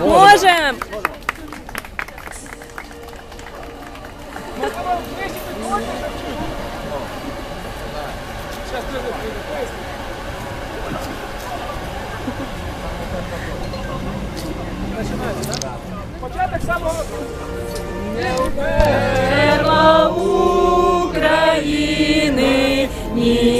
Можем! Початок самого. Перла України, ні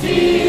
beauty.